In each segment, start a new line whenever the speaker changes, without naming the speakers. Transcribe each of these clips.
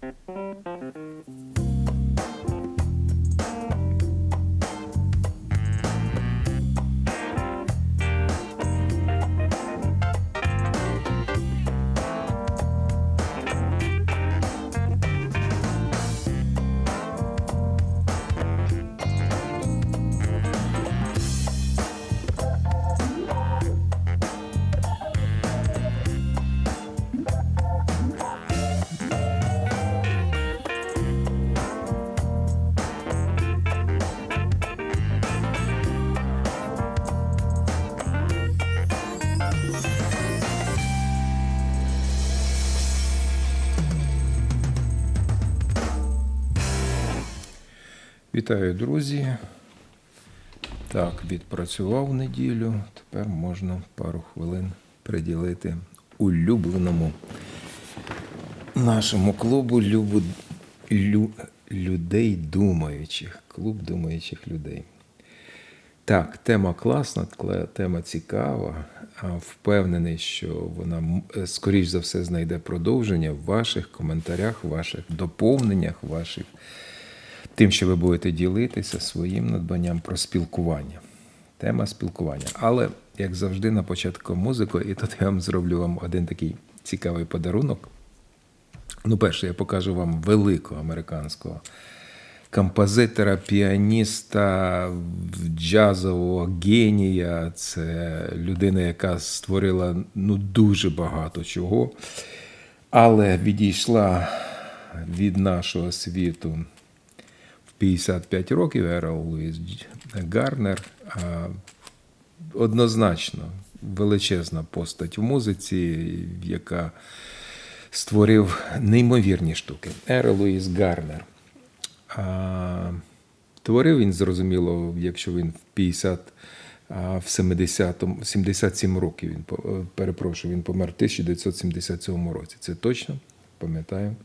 thank you Вітаю, друзі. Так, відпрацював неділю. Тепер можна пару хвилин приділити улюбленому нашому клубу любу, лю, людей думаючих. Клуб думаючих людей. Так, тема класна, тема цікава. Впевнений, що вона скоріш за все знайде продовження в ваших коментарях, ваших доповненнях, ваших тим, що ви будете ділитися своїм надбанням про спілкування. Тема спілкування. Але, як завжди, на початку музику, і тут я вам зроблю вам один такий цікавий подарунок. Ну, перше, я покажу вам великого американського композитора, піаніста, джазового генія. Це людина, яка створила ну, дуже багато чого, але відійшла від нашого світу 55 років Ерол Луїс Гарнер. Однозначно величезна постать в музиці, яка створив неймовірні штуки. Ерол Луїс Гарнер. Творив він, зрозуміло, якщо він в 50, а в 70-му, 77 років він е, перепрошую, він помер в 1977 році. Це точно пам'ятаю.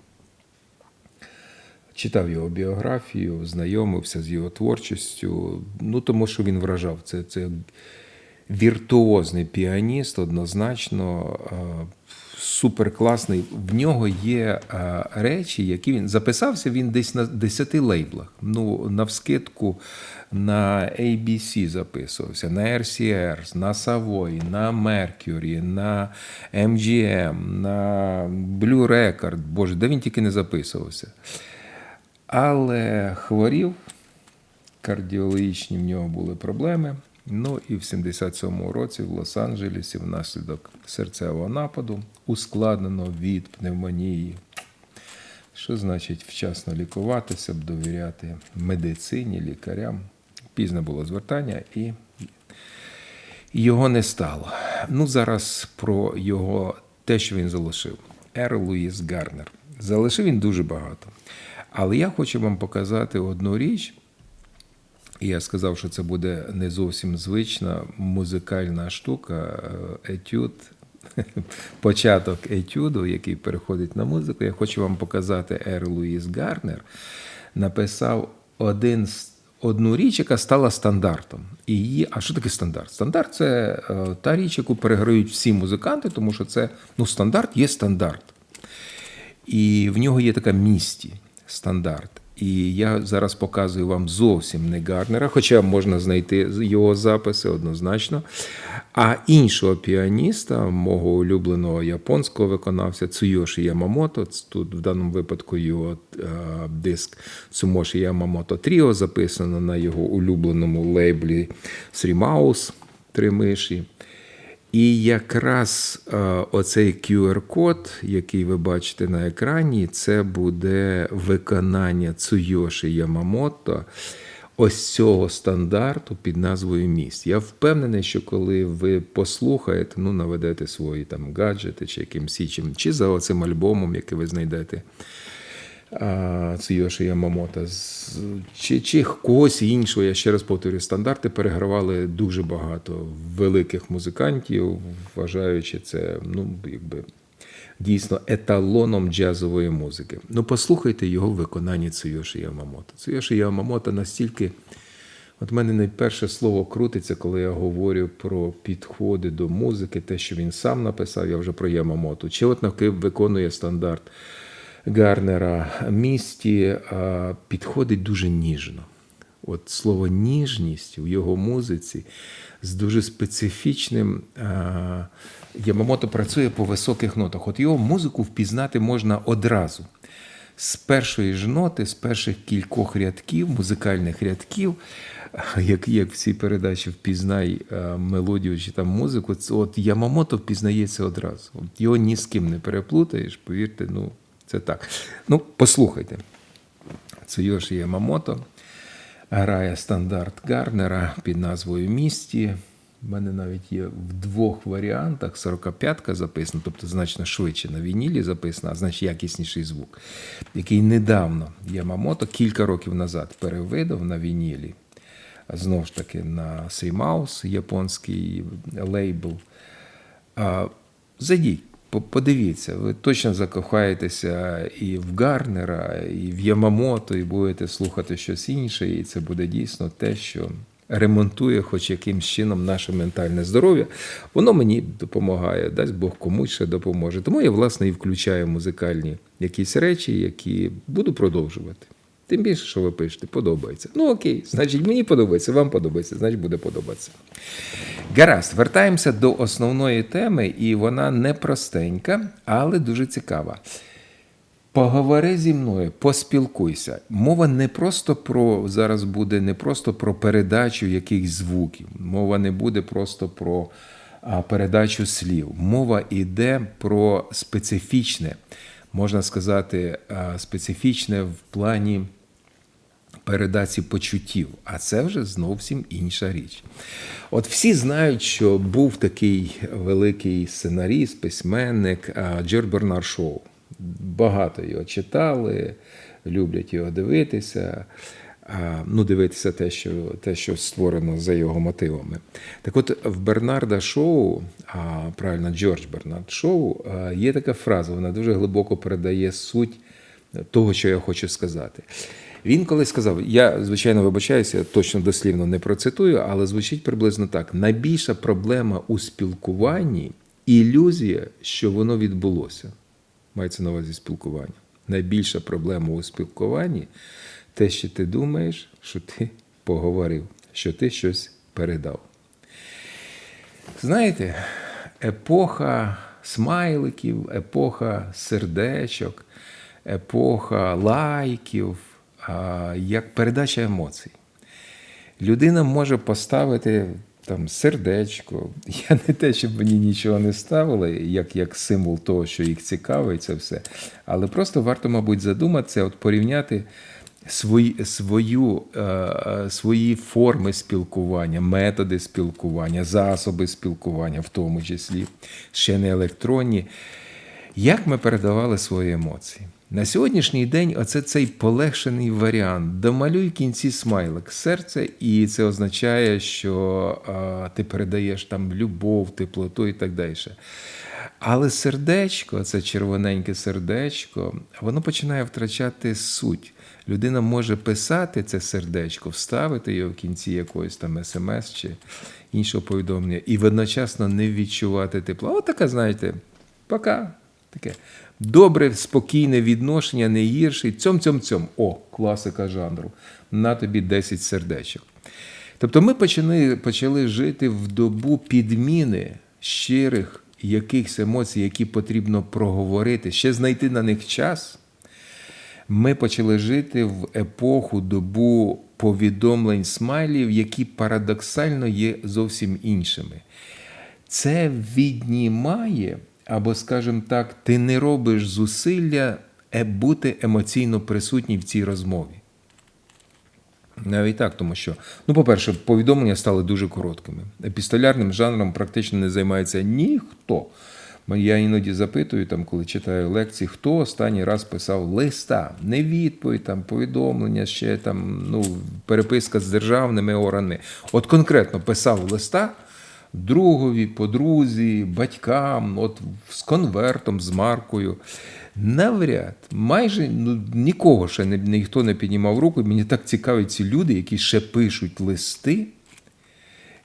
Читав його біографію, знайомився з його творчістю. Ну, тому що він вражав. Це, це віртуозний піаніст, однозначно е, суперкласний. В нього є е, речі, які він записався він десь на 10 лейблах. Ну, навскидку на ABC записувався, на RCR, на Savoy, на Mercury, на MGM, на Blue Record. Боже, де він тільки не записувався. Але хворів, кардіологічні в нього були проблеми. Ну і в 77-му році в Лос-Анджелесі внаслідок серцевого нападу ускладнено від пневмонії. Що значить вчасно лікуватися, довіряти медицині, лікарям. Пізно було звертання і його не стало. Ну, зараз про його те, що він залишив. Ер Луїс Гарнер. Залишив він дуже багато. Але я хочу вам показати одну річ. І я сказав, що це буде не зовсім звична музикальна штука, е, етюд, початок етюду, який переходить на музику. Я хочу вам показати Ер Луїс Гарнер. Написав один одну річ, яка стала стандартом. І її, а що таке стандарт? Стандарт це е, та річ, яку переграють всі музиканти, тому що це ну, стандарт є стандарт. І в нього є така місті стандарт. І я зараз показую вам зовсім не Гарнера, хоча можна знайти його записи однозначно. А іншого піаніста, мого улюбленого японського виконавця Цуйоші Ямамото, тут в даному випадку його е, диск Цумоші Ямамото Тріо записано на його улюбленому лейблі Срімаус Три миші. І якраз е, оцей QR-код, який ви бачите на екрані, це буде виконання Цуйоші Ямамото ось цього стандарту під назвою міст. Я впевнений, що коли ви послухаєте, ну наведете свої там гаджети чи якимсь іншим, чи за оцим альбомом, який ви знайдете. Цуйоші Ямамото, чи, чи когось іншого, я ще раз повторюю, стандарти перегравали дуже багато великих музикантів, вважаючи це ну, якби, дійсно еталоном джазової музики. Ну, послухайте його в виконанні Цуйоші Ямамото. Цуйоші Ямамото настільки. От мене найперше слово крутиться, коли я говорю про підходи до музики, те, що він сам написав, я вже про Ямамото. Чи от навки виконує стандарт Гарнера місті підходить дуже ніжно. От слово ніжність у його музиці з дуже специфічним. Ямамото працює по високих нотах. От його музику впізнати можна одразу. З першої ж ноти, з перших кількох рядків, музикальних рядків, як, як в цій передачі впізнай мелодію чи там музику, от Ямамото впізнається одразу. От його ні з ким не переплутаєш, повірте, ну це так. Ну, послухайте. Цуйоші Ямамото грає стандарт Гарнера під назвою Місті. У мене навіть є в двох варіантах 45-ка записана, тобто значно швидше на вінілі записана, а значить якісніший звук, який недавно Ямамото кілька років назад перевидав на вінілі. Знову ж таки, на Сеймаус, японський лейбл. Зайдіть, подивіться, ви точно закохаєтеся і в Гарнера, і в Ямамото, і будете слухати щось інше, і це буде дійсно те, що ремонтує хоч якимсь чином наше ментальне здоров'я. Воно мені допомагає, дасть Бог комусь ще допоможе. Тому я, власне, і включаю музикальні якісь речі, які буду продовжувати. Тим більше, що ви пишете, подобається. Ну окей, значить, мені подобається, вам подобається, значить буде подобатися. Гаразд, вертаємося до основної теми, і вона не простенька, але дуже цікава. Поговори зі мною, поспілкуйся. Мова не просто про зараз буде не просто про передачу якихось звуків. Мова не буде просто про передачу слів. Мова йде про специфічне, можна сказати, специфічне в плані передачі почуттів, а це вже зовсім інша річ. От всі знають, що був такий великий сценаріст, письменник Джордж Бернар Шоу. Багато його читали, люблять його дивитися. Ну, дивитися те, що те, що створено за його мотивами. Так от в Бернарда Шоу, а правильно, Джордж Бернард Шоу, є така фраза, вона дуже глибоко передає суть того, що я хочу сказати. Він колись сказав: я, звичайно, вибачаюся, точно дослівно не процитую, але звучить приблизно так: найбільша проблема у спілкуванні ілюзія, що воно відбулося. Мається на увазі спілкування. Найбільша проблема у спілкуванні те, що ти думаєш, що ти поговорив, що ти щось передав. Знаєте, епоха смайликів, епоха сердечок, епоха лайків, як передача емоцій. Людина може поставити там сердечко. Я не те, щоб мені нічого не ставили, як, як символ того, що їх цікавить, це все. Але просто варто, мабуть, задуматися, от порівняти свої, свою, е, е, свої форми спілкування, методи спілкування, засоби спілкування, в тому числі, ще не електронні. Як ми передавали свої емоції? На сьогоднішній день оце цей полегшений варіант. Домалюй кінці смайлик серце, і це означає, що а, ти передаєш там любов, теплоту і так далі. Але сердечко, це червоненьке сердечко, воно починає втрачати суть. Людина може писати це сердечко, вставити його в кінці якоїсь там смс чи іншого повідомлення, і водночасно не відчувати тепла. От така, знаєте, пока. Таке добре, спокійне відношення, не гірший. Цьом цьом цьом. О, класика жанру. На тобі 10 сердечок. Тобто ми почали, почали жити в добу підміни щирих якихось емоцій, які потрібно проговорити, ще знайти на них час. Ми почали жити в епоху добу повідомлень смайлів, які парадоксально є зовсім іншими. Це віднімає, або, скажімо так, ти не робиш зусилля е- бути емоційно присутній в цій розмові. Навіть так, тому що, ну, по-перше, повідомлення стали дуже короткими. Епістолярним жанром практично не займається ніхто. Я іноді запитую, там, коли читаю лекції, хто останній раз писав листа, не відповідь, там, повідомлення, ще там, ну, переписка з державними органами. От конкретно писав листа другові, подрузі, батькам, от з конвертом, з маркою. Навряд, майже ну, нікого ще не, ніхто не піднімав руку. Мені так цікаві ці люди, які ще пишуть листи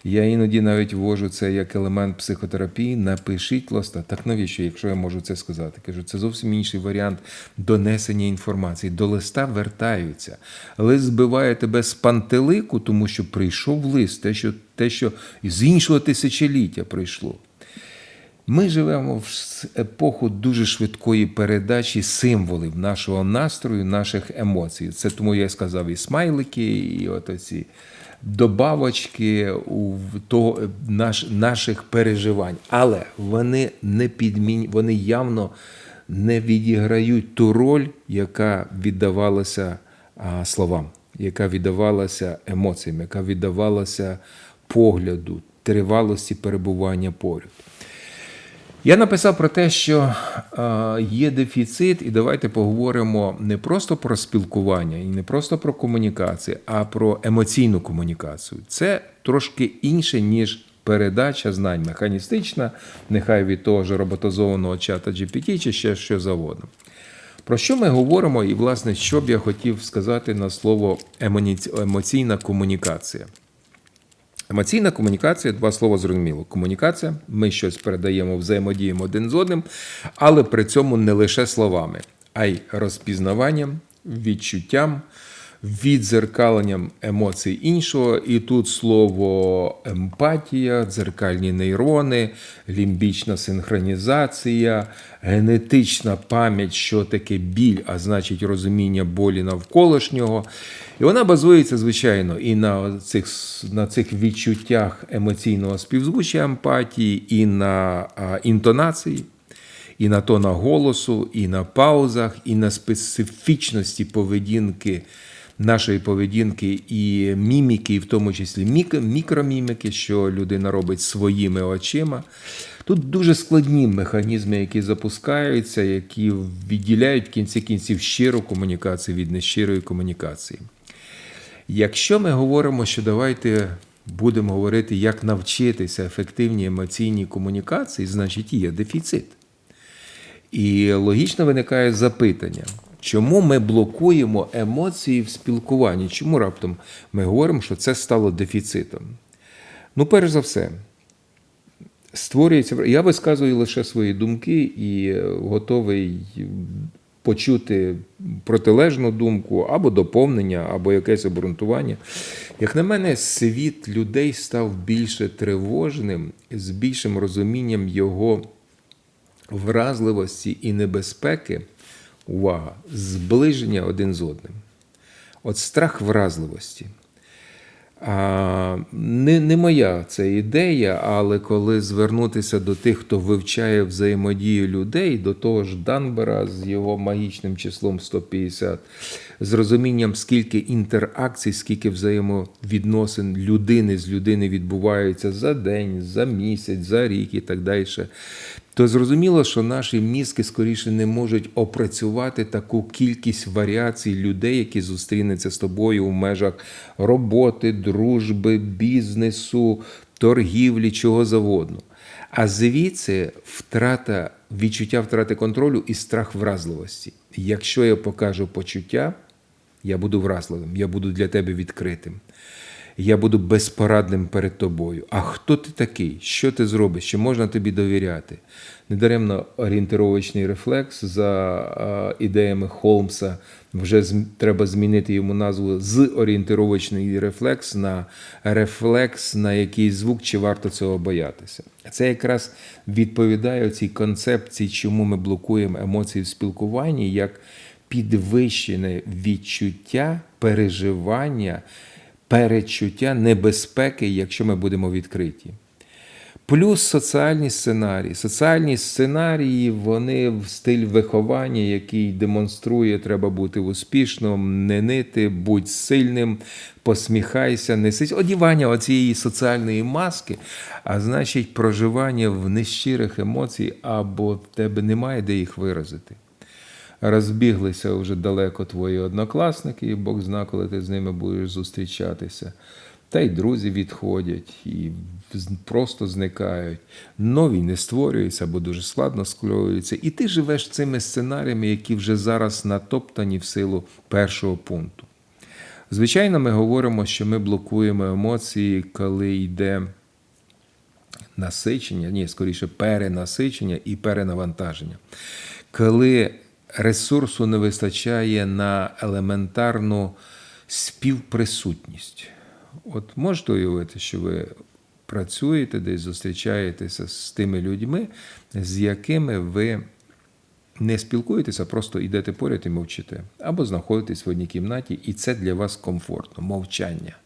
Я іноді навіть ввожу це як елемент психотерапії. Напишіть листа. Так навіщо, якщо я можу це сказати? Кажу, це зовсім інший варіант донесення інформації. До листа вертаються. Лист збиває тебе з пантелику, тому що прийшов лист, те, що, те, що з іншого тисячоліття прийшло. Ми живемо в епоху дуже швидкої передачі символів нашого настрою, наших емоцій. Це тому я сказав і смайлики, і от оці добавочки у того, наш, наших переживань. Але вони не підмінь, вони явно не відіграють ту роль, яка віддавалася а, словам, яка віддавалася емоціям, яка віддавалася погляду, тривалості перебування поряд. Я написав про те, що е, є дефіцит, і давайте поговоримо не просто про спілкування і не просто про комунікацію, а про емоційну комунікацію. Це трошки інше, ніж передача знань механістична, нехай від того ж роботизованого чата GPT чи ще що завгодно. Про що ми говоримо, і, власне, що б я хотів сказати на слово емоційна комунікація. Емоційна комунікація два слова зрозуміло. Комунікація, ми щось передаємо, взаємодіємо один з одним, але при цьому не лише словами, а й розпізнаванням, відчуттям, відзеркаленням емоцій іншого. І тут слово емпатія, дзеркальні нейрони, лімбічна синхронізація, генетична пам'ять, що таке біль, а значить розуміння болі навколишнього. І вона базується, звичайно, і на цих, на цих відчуттях емоційного співзвуччя емпатії, і на а, інтонації, і на тонах голосу, і на паузах, і на специфічності поведінки, нашої поведінки і міміки, і в тому числі мік- мікроміміки, що людина робить своїми очима. Тут дуже складні механізми, які запускаються, які відділяють в кінці кінців щиру комунікацію від нещирої комунікації. Якщо ми говоримо, що давайте будемо говорити, як навчитися ефективній емоційній комунікації, значить є дефіцит. І логічно виникає запитання, чому ми блокуємо емоції в спілкуванні? Чому раптом ми говоримо, що це стало дефіцитом? Ну, перш за все, створюється. Я висказую лише свої думки і е, готовий почути протилежну думку або доповнення, або якесь обґрунтування. Як на мене, світ людей став більше тривожним, з більшим розумінням його вразливості і небезпеки. Увага! Зближення один з одним. От страх вразливості. Не, не моя це ідея, але коли звернутися до тих, хто вивчає взаємодію людей, до того ж Данбера з його магічним числом 150, з розумінням, скільки інтеракцій, скільки взаємовідносин людини з людини відбуваються за день, за місяць, за рік і так далі, то зрозуміло, що наші мізки скоріше не можуть опрацювати таку кількість варіацій людей, які зустрінуться з тобою у межах роботи, дружби, бізнесу, торгівлі, чого завгодно. А звідси втрата відчуття втрати контролю і страх вразливості. Якщо я покажу почуття, я буду вразливим, я буду для тебе відкритим. Я буду безпорадним перед тобою. А хто ти такий? Що ти зробиш? Чи можна тобі довіряти? Недаремно орієнтировочний рефлекс за ідеями Холмса. Вже треба змінити йому назву з орієнтировочний рефлекс на рефлекс на якийсь звук, чи варто цього боятися. Це якраз відповідає цій концепції, чому ми блокуємо емоції в спілкуванні, як підвищене відчуття, переживання, перечуття небезпеки, якщо ми будемо відкриті. Плюс соціальні сценарії. Соціальні сценарії вони в стиль виховання, який демонструє, треба бути успішним, не нити, будь сильним, посміхайся, несись. Одівання оцієї соціальної маски, а значить, проживання в нещирих емоцій, або в тебе немає де їх виразити. Розбіглися вже далеко твої однокласники, і Бог зна, коли ти з ними будеш зустрічатися. Та й друзі відходять і просто зникають. Нові не створюються або дуже складно склеюються. І ти живеш цими сценаріями, які вже зараз натоптані в силу першого пункту. Звичайно, ми говоримо, що ми блокуємо емоції, коли йде насичення, ні, скоріше, перенасичення і перенавантаження. Коли ресурсу не вистачає на елементарну співприсутність. От можете уявити, що ви працюєте десь, зустрічаєтеся з тими людьми, з якими ви не спілкуєтеся, просто йдете поряд і мовчите. Або знаходитесь в одній кімнаті, і це для вас комфортно, мовчання.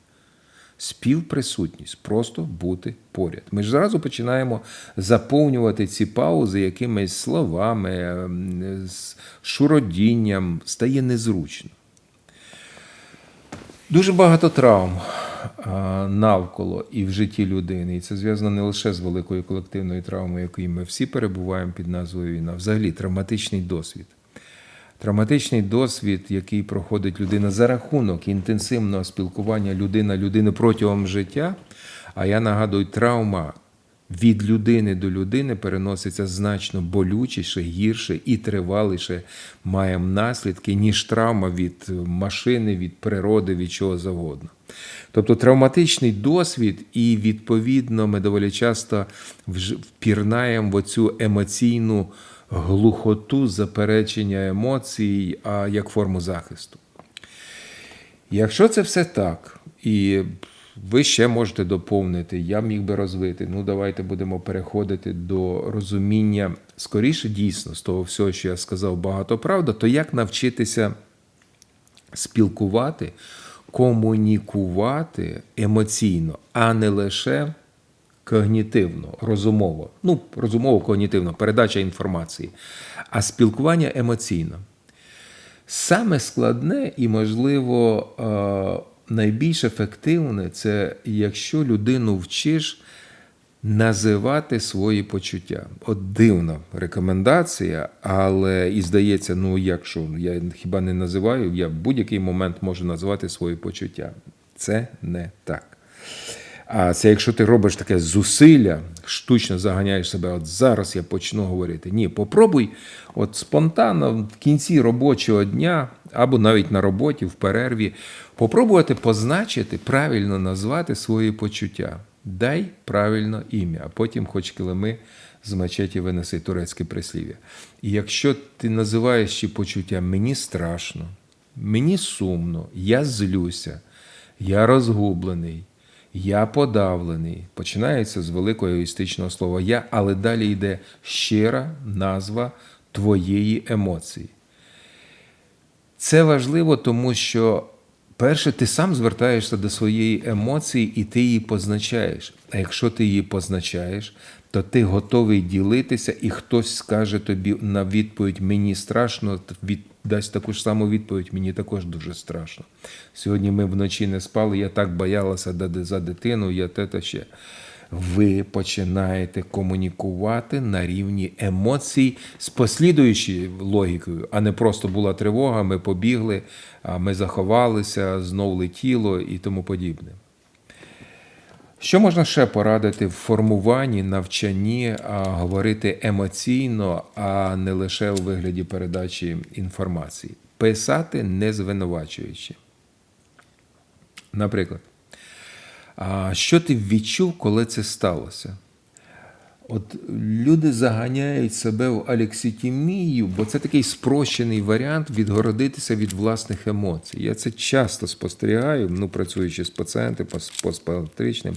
Співприсутність, просто бути поряд. Ми ж зразу починаємо заповнювати ці паузи якимись словами, ем, з шуродінням, стає незручно. Дуже багато травм навколо і в житті людини. І це зв'язано не лише з великою колективною травмою, якою ми всі перебуваємо під назвою війна, взагалі травматичний досвід. Травматичний досвід, який проходить людина за рахунок інтенсивного спілкування людина людини протягом життя. А я нагадую, травма від людини до людини переноситься значно болючіше, гірше і триваліше має наслідки, ніж травма від машини, від природи, від чого завгодно. Тобто травматичний досвід, і відповідно ми доволі часто впірнаємо в оцю емоційну глухоту заперечення емоцій а як форму захисту. Якщо це все так, і ви ще можете доповнити, я міг би розвити. Ну, давайте будемо переходити до розуміння скоріше дійсно з того всього, що я сказав, багато правда, то як навчитися спілкувати, комунікувати емоційно, а не лише когнітивно, розумово. Ну, розумово-когнітивно, передача інформації, а спілкування емоційно. Саме складне і, можливо, е, найбільш ефективне це якщо людину вчиш називати свої почуття. От дивна рекомендація, але і здається, ну якщо я хіба не називаю, я в будь-який момент можу називати свої почуття. Це не так. А це якщо ти робиш таке зусилля, штучно заганяєш себе, от зараз я почну говорити. Ні, попробуй от спонтанно в кінці робочого дня або навіть на роботі в перерві, попробувати позначити, правильно назвати свої почуття. Дай правильно ім'я, а потім хоч килими з мечеті винеси турецьке прислів'я. І якщо ти називаєш ці почуття мені страшно, мені сумно, я злюся, я розгублений. Я подавлений. Починається з великого егоїстичного слова я, але далі йде щира назва твоєї емоції. Це важливо, тому що, перше, ти сам звертаєшся до своєї емоції і ти її позначаєш. А якщо ти її позначаєш, то ти готовий ділитися, і хтось скаже тобі на відповідь Мені страшно, дасть таку ж саму відповідь, мені також дуже страшно. Сьогодні ми вночі не спали, я так боялася за дитину, я те та ще. Ви починаєте комунікувати на рівні емоцій з послідуючою логікою, а не просто була тривога, ми побігли, ми заховалися, знов летіло і тому подібне. Що можна ще порадити в формуванні, навчанні, а говорити емоційно, а не лише у вигляді передачі інформації? Писати не звинувачуючи. Наприклад, що ти відчув, коли це сталося? От люди заганяють себе в алекситімію, бо це такий спрощений варіант відгородитися від власних емоцій. Я це часто спостерігаю, ну, працюючи з пацієнтами, пос- постпатричним,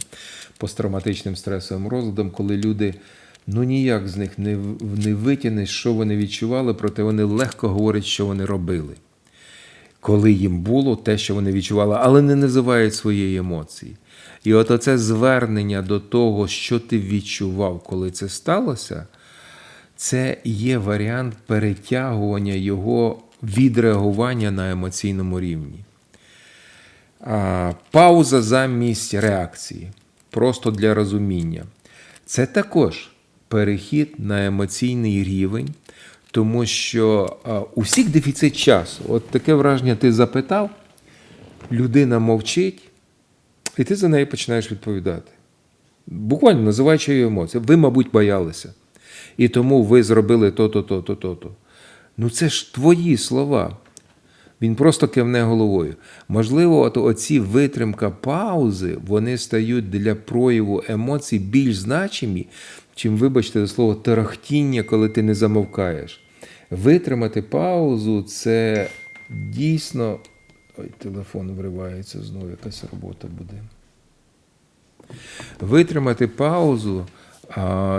посттравматичним стресовим розладом, коли люди ну ніяк з них не, не витягнеш, що вони відчували, проте вони легко говорять, що вони робили. Коли їм було те, що вони відчували, але не називають своєї емоції. І от оце звернення до того, що ти відчував, коли це сталося, це є варіант перетягування його відреагування на емоційному рівні. Пауза замість реакції. Просто для розуміння. Це також перехід на емоційний рівень, тому що а, у всіх дефіцит часу. От таке враження ти запитав, людина мовчить, і ти за неї починаєш відповідати. Буквально називаючи її емоції. Ви, мабуть, боялися. І тому ви зробили то-то, то-то, то-то. Ну це ж твої слова. Він просто кивне головою. Можливо, от оці витримка паузи вони стають для прояву емоцій більш значимі, чим, вибачте, за слово тарахтіння, коли ти не замовкаєш. Витримати паузу це дійсно. Ой, телефон вривається знову, якась робота буде. Витримати паузу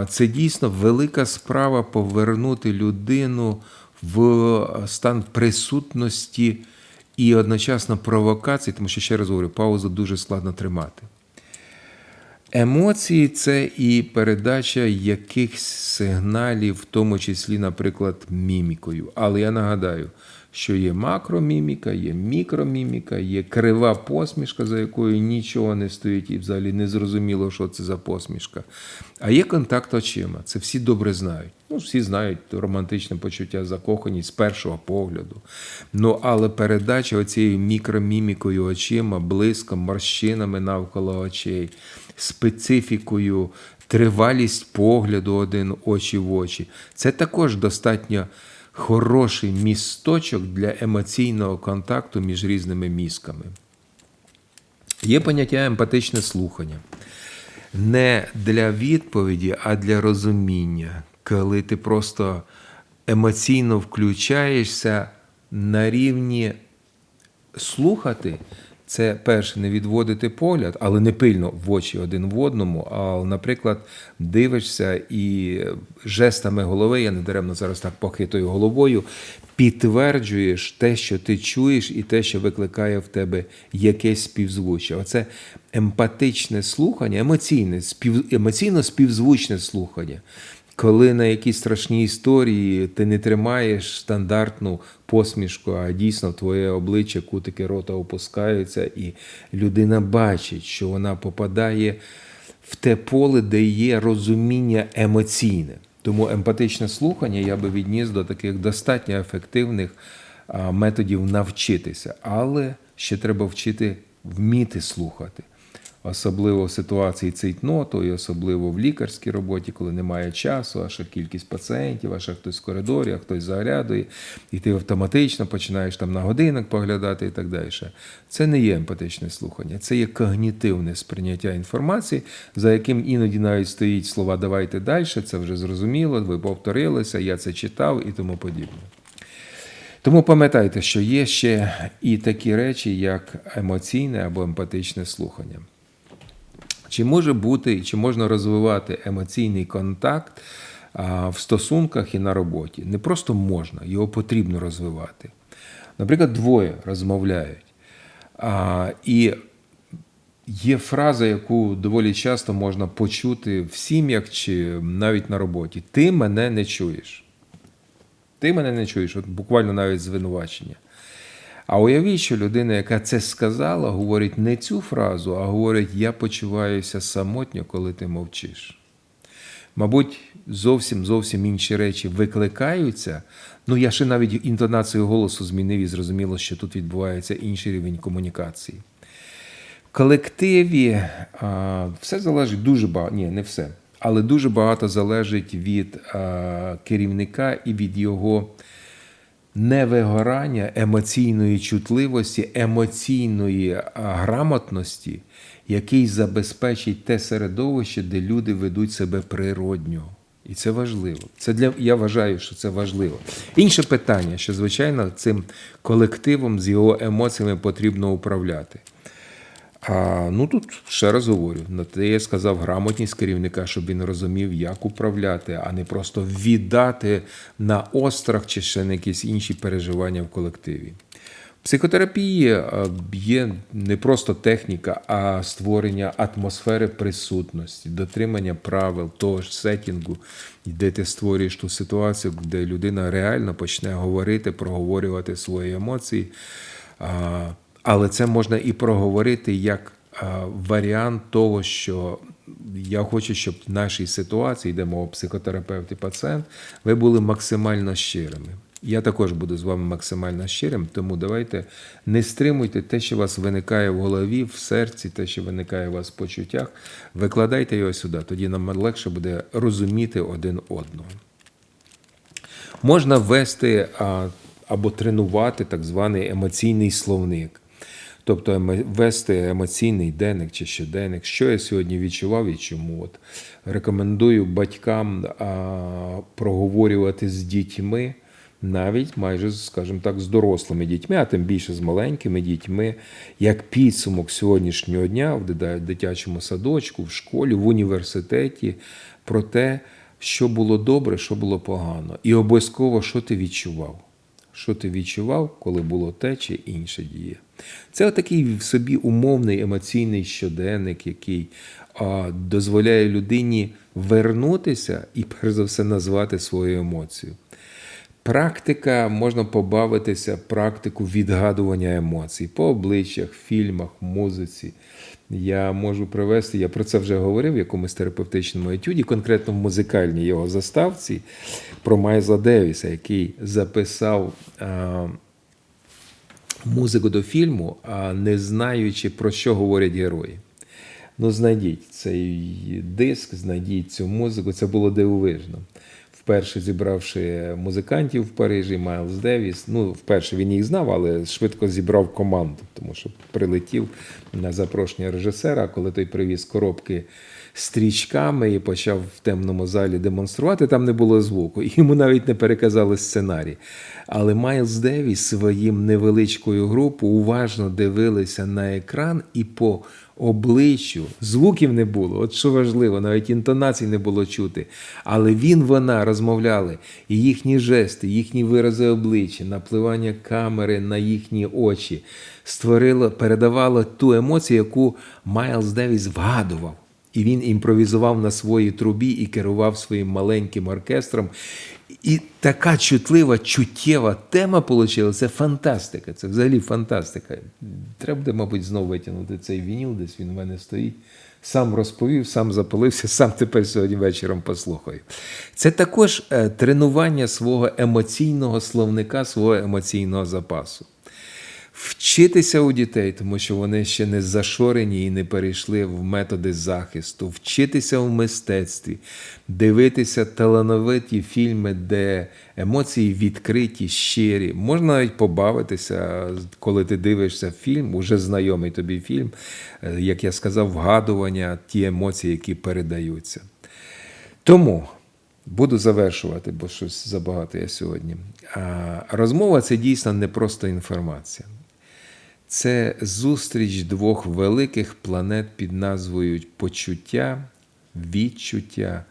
це дійсно велика справа повернути людину в стан присутності і одночасно провокації, тому що ще раз говорю, паузу дуже складно тримати. Емоції це і передача якихось сигналів, в тому числі, наприклад, мімікою. Але я нагадаю, що є макроміміка, є мікроміміка, є крива посмішка, за якою нічого не стоїть, і взагалі не зрозуміло, що це за посмішка. А є контакт очима. Це всі добре знають. Ну, всі знають романтичне почуття закоханість з першого погляду. Ну, але передача оцією мікромімікою очима, блиском, морщинами навколо очей, специфікою, тривалість погляду один очі в очі. Це також достатньо хороший місточок для емоційного контакту між різними мізками. Є поняття емпатичне слухання. Не для відповіді, а для розуміння, коли ти просто емоційно включаєшся на рівні слухати. Це перше, не відводити погляд, але не пильно в очі один в одному. А, наприклад, дивишся і жестами голови, я не даремно зараз так похитую головою, підтверджуєш те, що ти чуєш, і те, що викликає в тебе якесь співзвуччя. Оце емпатичне слухання, емоційне, спів, емоційно співзвучне слухання. Коли на якісь страшні історії ти не тримаєш стандартну посмішку, а дійсно твоє обличчя, кутики рота опускаються, і людина бачить, що вона попадає в те поле, де є розуміння емоційне. Тому емпатичне слухання я би відніс до таких достатньо ефективних методів навчитися, але ще треба вчити вміти слухати особливо в ситуації цейтноту, і особливо в лікарській роботі, коли немає часу, а кількість пацієнтів, а хтось в коридорі, а хтось заглядує, і ти автоматично починаєш там на годинник поглядати і так далі. Це не є емпатичне слухання, це є когнітивне сприйняття інформації, за яким іноді навіть стоїть слова Давайте далі, це вже зрозуміло, ви повторилися, я це читав і тому подібне. Тому пам'ятайте, що є ще і такі речі, як емоційне або емпатичне слухання. Чи може бути, і чи можна розвивати емоційний контакт в стосунках і на роботі? Не просто можна, його потрібно розвивати. Наприклад, двоє розмовляють. І є фраза, яку доволі часто можна почути в сім'ях чи навіть на роботі: Ти мене не чуєш. Ти мене не чуєш, от буквально навіть звинувачення. А уявіть, що людина, яка це сказала, говорить не цю фразу, а говорить: Я почуваюся самотньо, коли ти мовчиш. Мабуть, зовсім зовсім інші речі викликаються. Ну, я ще навіть інтонацію голосу змінив і зрозуміло, що тут відбувається інший рівень комунікації. В колективі а, все залежить дуже багато, ні, не все, але дуже багато залежить від а, керівника і від його невигорання емоційної чутливості, емоційної грамотності, який забезпечить те середовище, де люди ведуть себе природньо. І це важливо. Це для я вважаю, що це важливо. Інше питання, що звичайно цим колективом з його емоціями потрібно управляти. А, Ну тут ще раз говорю, на те я сказав грамотність керівника, щоб він розумів, як управляти, а не просто віддати на острах чи ще на якісь інші переживання в колективі. В психотерапії є не просто техніка, а створення атмосфери присутності, дотримання правил того ж сетінгу, де ти створюєш ту ситуацію, де людина реально почне говорити, проговорювати свої емоції. Але це можна і проговорити як варіант того, що я хочу, щоб в нашій ситуації, де мова психотерапевт і пацієнт, ви були максимально щирими. Я також буду з вами максимально щирим, тому давайте не стримуйте те, що у вас виникає в голові, в серці, те, що виникає у вас в почуттях. Викладайте його сюди, тоді нам легше буде розуміти один одного. Можна ввести або тренувати так званий емоційний словник. Тобто вести емоційний денник чи щоденник, що я сьогодні відчував і чому. От рекомендую батькам а, проговорювати з дітьми, навіть майже, скажімо так, з дорослими дітьми, а тим більше з маленькими дітьми, як підсумок сьогоднішнього дня в дитячому садочку, в школі, в університеті про те, що було добре, що було погано, і обов'язково, що ти відчував що ти відчував, коли було те чи інше діє. Це такий в собі умовний емоційний щоденник, який а, дозволяє людині вернутися і, перш за все, назвати свою емоцію. Практика можна побавитися практику відгадування емоцій по обличчях, фільмах, музиці. Я можу привести, я про це вже говорив в якомусь терапевтичному етюді, конкретно в музикальній його заставці про Майзла Девіса, який записав а, музику до фільму, а не знаючи, про що говорять герої. Ну, знайдіть цей диск, знайдіть цю музику. Це було дивовижно. Вперше зібравши музикантів в Парижі, Майлз Девіс. Ну, вперше він їх знав, але швидко зібрав команду, тому що прилетів на запрошення режисера, коли той привіз коробки стрічками і почав в темному залі демонструвати, там не було звуку. Йому навіть не переказали сценарій. Але Майлз Девіс своїм невеличкою групою уважно дивилися на екран і по обличчю звуків не було. От що важливо, навіть інтонацій не було чути. Але він, вона розмовляли, і їхні жести, їхні вирази обличчя, напливання камери на їхні очі створило, передавало ту емоцію, яку Майлз Девіс вгадував. І він імпровізував на своїй трубі і керував своїм маленьким оркестром. І така чутлива, чуттєва тема вийшла. Це фантастика. Це взагалі фантастика. Треба буде, мабуть, знову витягнути цей вініл, десь він в мене стоїть. Сам розповів, сам запалився, сам тепер сьогодні вечором послухаю. Це також е, тренування свого емоційного словника, свого емоційного запасу. Вчитися у дітей, тому що вони ще не зашорені і не перейшли в методи захисту, вчитися в мистецтві, дивитися талановиті фільми, де емоції відкриті, щирі. Можна навіть побавитися, коли ти дивишся фільм, уже знайомий тобі фільм, е, як я сказав, вгадування, ті емоції, які передаються. Тому буду завершувати, бо щось забагато я сьогодні. Розмова це дійсно не просто інформація. Це зустріч двох великих планет під назвою почуття, відчуття.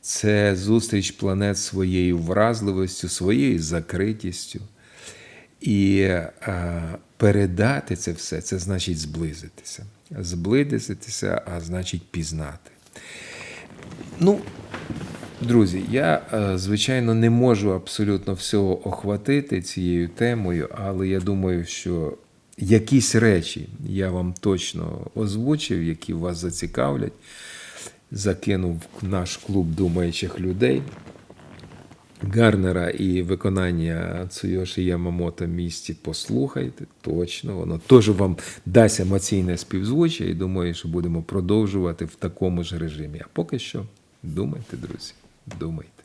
Це зустріч планет своєю вразливістю, своєю закритістю. І а, передати це все, це значить зблизитися. Зблизитися, а значить пізнати. Ну, друзі, я, е, звичайно, не можу абсолютно всього охватити цією темою, але я думаю, що якісь речі я вам точно озвучив, які вас зацікавлять. Закинув наш клуб думаючих людей. Гарнера і виконання Цуйоші Ямамото місті послухайте, точно, воно теж вам дасть емоційне співзвуччя, і думаю, що будемо продовжувати в такому ж режимі. А поки що думайте, друзі, думайте.